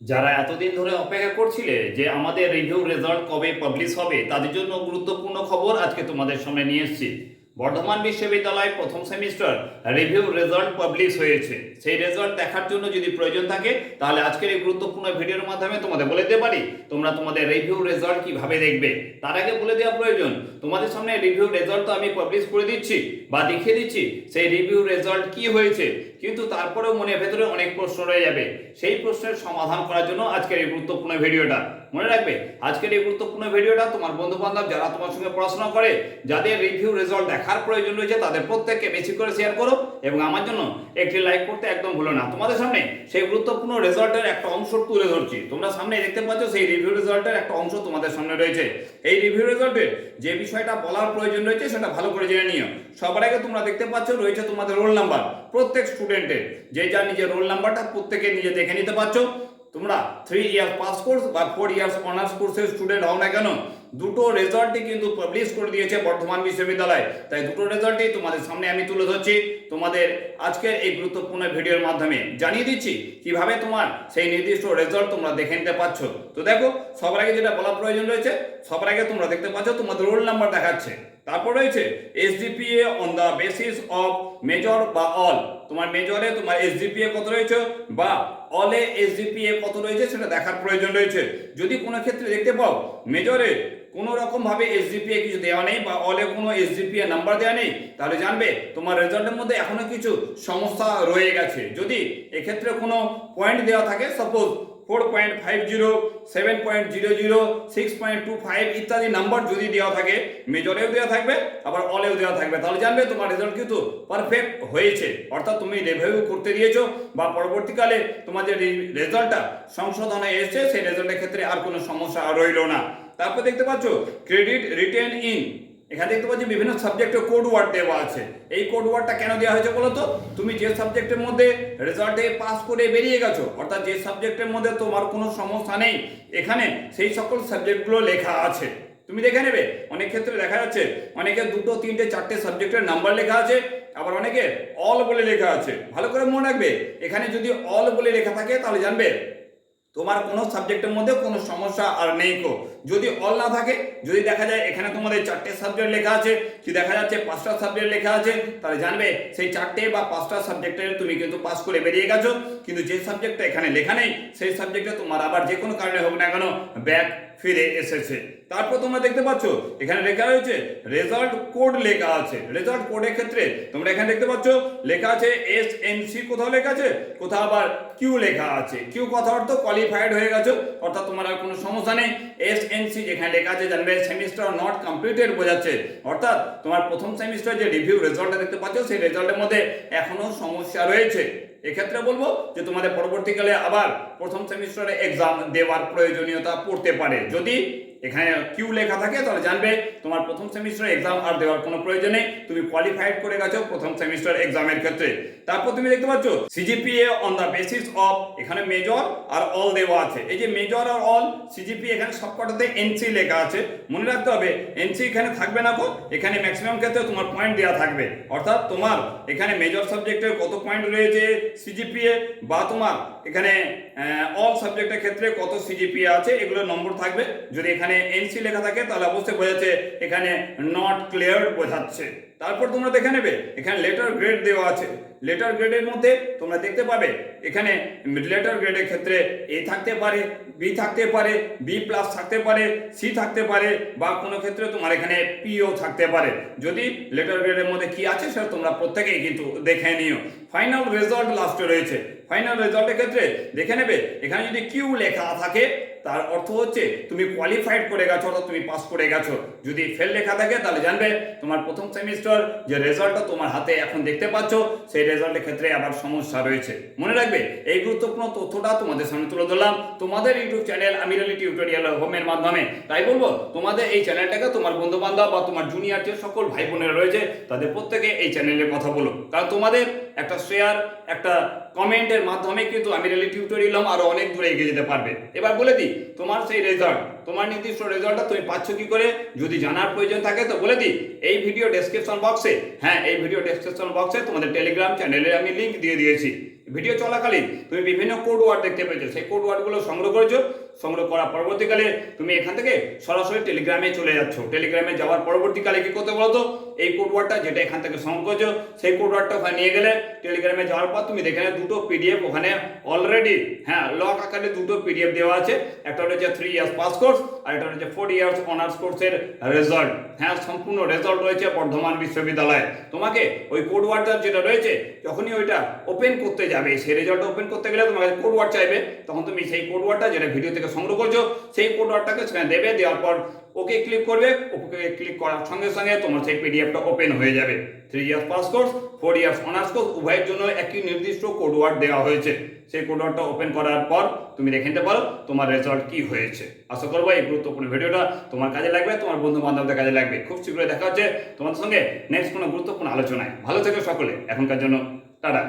যারা এতদিন ধরে অপেক্ষা করছিলে যে আমাদের রিভিউ রেজাল্ট কবে পাবলিশ হবে, তাদের জন্য গুরুত্বপূর্ণ খবর আজকে তোমাদের সামনে নিয়ে এসেছি। বর্ধমান বিশ্ববিদ্যালয় প্রথম সেমিস্টার রিভিউ রেজাল্ট পাবলিশ হয়েছে। সেই রেজাল্ট দেখার জন্য যদি প্রয়োজন থাকে, তাহলে আজকের এই গুরুত্বপূর্ণ ভিডিওর মাধ্যমে তোমাদের বলে দিতে পারি তোমরা তোমাদের রিভিউ রেজাল্ট কীভাবে দেখবে। তার আগে বলে দেওয়া প্রয়োজন, তোমাদের সামনে রিভিউ রেজাল্ট তো আমি পাবলিশ করে দিচ্ছি বা দেখিয়ে দিচ্ছি সেই রিভিউ রেজাল্ট কি হয়েছে, কিন্তু তারপরেও মনের ভেতরে অনেক প্রশ্ন রয়ে যাবে। সেই প্রশ্নের সমাধান করার জন্য আজকের এই গুরুত্বপূর্ণ ভিডিওটা। মনে রাখবে, আজকের এই গুরুত্বপূর্ণ ভিডিওটা তোমার বন্ধু বান্ধব যারা তোমার সঙ্গে পড়াশোনা করে, যাদের রিভিউ রেজাল্ট দেখার প্রয়োজন রয়েছে, তাদের প্রত্যেককে বেশি করে শেয়ার করো এবং আমার জন্য একটি লাইক করতে একদম ভুলো না। তোমাদের সামনে সেই গুরুত্বপূর্ণ রেজাল্টের একটা অংশ তুলে ধরছি। তোমরা সামনে দেখতে পাচ্ছ সেই রিভিউ রেজাল্টের একটা অংশ তোমাদের সামনে রয়েছে। এই রিভিউ রেজাল্টের যে বিষয়টা বলার প্রয়োজন রয়েছে, সেটা ভালো করে জেনে নিও। সবার আগে তোমরা দেখতে পাচ্ছ, রয়েছে তোমাদের রোল নাম্বার প্রত্যেক স্টুডেন্টের যে যার নিজের রোল নাম্বারটা প্রত্যেকে নিজে দেখে নিতে পারছ। তোমরা থ্রি ইয়ার পাস কোর্স বা ফোর ইয়ার্স অনার্স কোর্সের স্টুডেন্ট হও না কেন? দুটো রেজাল্টই কিন্তু পাবলিশ করে দিয়েছে বর্ধমান বিশ্ববিদ্যালয়। তাই দুটো রেজাল্টই তোমাদের সামনে আমি তুলে ধরছি। তোমাদের আজকের এই গুরুত্বপূর্ণ ভিডিওর মাধ্যমে জানিয়ে দিচ্ছি কীভাবে তোমার সেই নির্দিষ্ট রেজাল্ট তোমরা দেখে নিতে পারছ। তো দেখো, সবার আগে যেটা বলা প্রয়োজন রয়েছে, সবার আগে তোমরা দেখতে পাচ্ছ তোমাদের রোল নাম্বার দেখাচ্ছে। তারপর রয়েছে SDPA on the basis of major বা অল তোমার মেজরে তোমার এসডিপিএ কত রয়েছে? বা অলে এসডিপিএ কত রয়েছে সেটা দেখার প্রয়োজন রয়েছে। যদি কোনো ক্ষেত্রে দেখতে পাও মেজরে কোনো রকম ভাবে এসডিপিএ কিছু দেওয়া নেই বা অলে কোনো এসডিপিএ নাম্বার দেওয়া নেই, তাহলে জানবে তোমার রেজাল্টের মধ্যে এখনও কিছু সমস্যা রয়ে গেছে। যদি এক্ষেত্রে কোনো পয়েন্ট দেওয়া থাকে suppose four point five zero seven point zero zero six point two five ইত্যাদি নাম্বার যদি দেওয়া থাকে মেজরেও দেওয়া থাকবে, আবার অলেও দেওয়া থাকবে। তাহলে জানবে তোমার রেজাল্ট কিন্তু পারফেক্ট হয়েছে। অর্থাৎ তুমি রিভিউ করতে দিয়েছ বা পরবর্তীকালে তোমার যে রেজাল্টটা সংশোধনে এসেছে, সেই রেজাল্টের ক্ষেত্রে আর কোনো সমস্যা রইল না। তারপর দেখতে পাচ্ছ ক্রেডিট রিটেন ইন এখানে দেখতে পাচ্ছি বিভিন্ন সাবজেক্টে কোড ওয়ার্ড দেওয়া আছে। এই কোড ওয়ার্ডটা কেন দেওয়া হয়েছে বলো তো তুমি যে সাবজেক্টের মধ্যে রেজাল্টে পাস করে বেরিয়ে গেছো, অর্থাৎ যে সাবজেক্টের মধ্যে তোমার কোনো সমস্যা নেই, এখানে সেই সকল সাবজেক্টগুলো লেখা আছে। তুমি দেখে নেবে? অনেক ক্ষেত্রে দেখা যাচ্ছে, অনেকে দুটো, তিনটে, চারটে সাবজেক্টের নাম্বার লেখা আছে, আবার অনেকে অল বলে লেখা আছে। ভালো করে মনে রাখবে, এখানে যদি অল বলে লেখা থাকে, তাহলে জানবে তোমার কোনো সাবজেক্টের মধ্যে কোনো সমস্যা আর নেই কো। যদি অল না থাকে, যদি দেখা যায় এখানে তোমাদের চারটে সাবজেক্ট লেখা আছে কি দেখা যাচ্ছে পাঁচটা সাবজেক্ট লেখা আছে, তাহলে জানবে সেই চারটে বা পাঁচটা সাবজেক্টের তুমি কিন্তু পাস করে বেরিয়ে গেছো। কিন্তু যে সাবজেক্টটা এখানে লেখা নেই, সেই সাবজেক্টে তোমার আবার যে কোনো কারণে হোক না কেন ব্যাক ফিরে এসেছে। তারপর তোমরা দেখতে পাচ্ছ, এখানে লেখা রয়েছে রেজাল্ট কোড লেখা আছে। রেজাল্ট কোডের ক্ষেত্রে তোমরা এখানে দেখতে পাচ্ছ, লেখা আছে এস এন সি কোথাও লেখা আছে, কোথাও আবার কিউ লেখা আছে। কিউ কথা অর্থ কোয়ালিফাইড হয়ে গেছো, অর্থাৎ তোমার আর কোনো সমস্যা নেই। এস এন সি যেখানে লেখা আছে, জানবে সেমিস্টার নট কমপ্লিটেড বোঝাচ্ছে। অর্থাৎ তোমার প্রথম সেমিস্টার যে রিভিউ রেজাল্টটা দেখতে পাচ্ছ, সেই রেজাল্টের মধ্যে এখনও সমস্যা রয়েছে। এক্ষেত্রে বলব যে তোমাদের পরবর্তীকালে আবার প্রথম সেমিস্টারে এক্সাম দেওয়ার প্রয়োজনীয়তা পড়তে পারে। যদি এখানে কিউ লেখা থাকে, তাহলে জানবে তোমার প্রথম সেমিস্টার এক্সাম আর দেওয়ার কোনো প্রয়োজন নেই। তুমি কোয়ালিফাইড করে গেছো প্রথম সেমিস্টার এক্সামের ক্ষেত্রে। তারপর তুমি দেখতে পাচ্ছ CGPA on the basis of এখানে মেজর আর অল দেওয়া আছে। এই যে মেজর আর অল সিজিপি এখানে সবকটাতে এনসি লেখা আছে। মনে রাখতে হবে এনসি এখানে থাকবে না কো এখানে ম্যাক্সিমাম ক্ষেত্রে তোমার পয়েন্ট দেওয়া থাকবে। অর্থাৎ তোমার এখানে মেজর সাবজেক্টের কত পয়েন্ট রয়েছে সিজিপিএ বা তোমার এখানে অল সাবজেক্টের ক্ষেত্রে কত সিজিপিএ আছে এগুলো নম্বর থাকবে। যদি এখানে এনসি লেখা থাকে, তাহলে অবশ্যই বোঝাচ্ছে এখানে নট ক্লিয়ার বোঝাচ্ছে। তারপর তোমরা দেখে নেবে, এখানে লেটার গ্রেড দেওয়া আছে। লেটার গ্রেডের মধ্যে তোমরা দেখতে পাবে, এখানে লেটার গ্রেডের ক্ষেত্রে এ থাকতে পারে বি থাকতে পারে বি প্লাস থাকতে পারে সি থাকতে পারে, বা কোনো ক্ষেত্রে তোমার এখানে পিও থাকতে পারে। যদি লেটার গ্রেডের মধ্যে কি আছে, সেটা তোমরা প্রত্যেকেই কিন্তু দেখে নিও। ফাইনাল রেজাল্ট লাস্টে রয়েছে। ফাইনাল রেজাল্টের ক্ষেত্রে দেখে নেবে, এখানে যদি কিউ লেখা থাকে তার অর্থ হচ্ছে তুমি কোয়ালিফাইড করে গেছো অর্থাৎ তুমি পাস করে গেছো। যদি ফেল লেখা থাকে তাহলে জানবে তোমার প্রথম সেমিস্টার যে রেজাল্টটা তোমার হাতে এখন দেখতে পাচ্ছ, সেই রেজাল্টের ক্ষেত্রে আবার সমস্যা রয়েছে। মনে রাখবে, এই গুরুত্বপূর্ণ তথ্যটা তোমাদের সামনে তুলে ধরলাম। তোমাদের ইউটিউব চ্যানেল আমিরালি টিউটোরিয়াল হোমের মাধ্যমে। তাই বলব, তোমাদের এই চ্যানেলটাকে তোমার বন্ধু বান্ধব বা তোমার জুনিয়র যে সকল ভাই বোনেরা রয়েছে, তাদের প্রত্যেকে এই চ্যানেলের কথা বলো। কারণ তোমাদের একটা শেয়ার একটা কমেন্টের মাধ্যমে কিন্তু আমিরালি টিউটোরিয়াল আরও অনেক দূরে এগিয়ে যেতে পারবে। এবার বলে দিই, তোমার সেই রেজাল্ট তোমার নির্দিষ্ট রেজাল্টটা তুমি পাচ্ছ কি করে? যদি জানার প্রয়োজন থাকে তো বলে দিই, এই ভিডিও ডেসক্রিপশন বক্সে হ্যাঁ এই ভিডিও ডেসক্রিপশন বক্সে তোমাদের টেলিগ্রাম চ্যানেলে আমি লিংক দিয়ে দিয়েছি। ভিডিও চলাকালীন তুমি বিভিন্ন কোড ওয়ার্ড দেখতে পেয়েছ, সেই কোড ওয়ার্ডগুলো সংগ্রহ করেছ সংগ্রহ করার পরবর্তীকালে তুমি এখান থেকে সরাসরি টেলিগ্রামে চলে যাচ্ছ। টেলিগ্রামে যাওয়ার পরবর্তীকালে কি করতে বলতো? এই কোড ওয়ার্ডটা যেটা এখান থেকে সংগ্রহ করেছ, সেই কোড ওয়ার্ডটা ওখানে নিয়ে গেলে টেলিগ্রামে যাওয়ার পর তুমি দেখে দুটো পিডিএফ ওখানে অলরেডি হ্যাঁ লক আকারে দুটো পিডিএফ দেওয়া আছে। একটা হচ্ছে থ্রি ইয়ার্স পাস কোর্স আর একটা হচ্ছে ফোর ইয়ার্স অনার্স কোর্সের রেজাল্ট হ্যাঁ সম্পূর্ণ রেজাল্ট রয়েছে বর্ধমান বিশ্ববিদ্যালয়ে। তোমাকে ওই কোড ওয়ার্ডটা যেটা রয়েছে, যখনই ওইটা ওপেন করতে যাবে, সেই রেজাল্ট ওপেন করতে গেলে তোমাকে কোড ওয়ার্ড চাইবে, তখন তুমি সেই কোড ওয়ার্ডটা যেটা ভিডিও থেকে সংগ্রহ করছ, সেই কোড ওয়ার্ডটাকে সেখানে দেবে, দেওয়ার পর ওকে ক্লিক করবে ওকে ক্লিক করার সঙ্গে সঙ্গে তোমার সেই পিডিএফটা ওপেন হয়ে যাবে। Three years pass course four years honours course উভয়ের জন্য একই নির্দিষ্ট কোড ওয়ার্ড দেওয়া হয়েছে। সেই কোড ওয়ার্ডটা ওপেন করার পর তুমি দেখে নিতে পারো তোমার রেজাল্ট কি হয়েছে। আশা করব এই গুরুত্বপূর্ণ ভিডিওটা তোমার কাজে লাগবে, তোমার বন্ধু বান্ধবদের কাজে লাগবে। খুব শীঘ্রই দেখা হচ্ছে তোমাদের সঙ্গে নেক্সট কোনো গুরুত্বপূর্ণ আলোচনায়। ভালো থেকো সকলে, এখনকার জন্য, টাটা।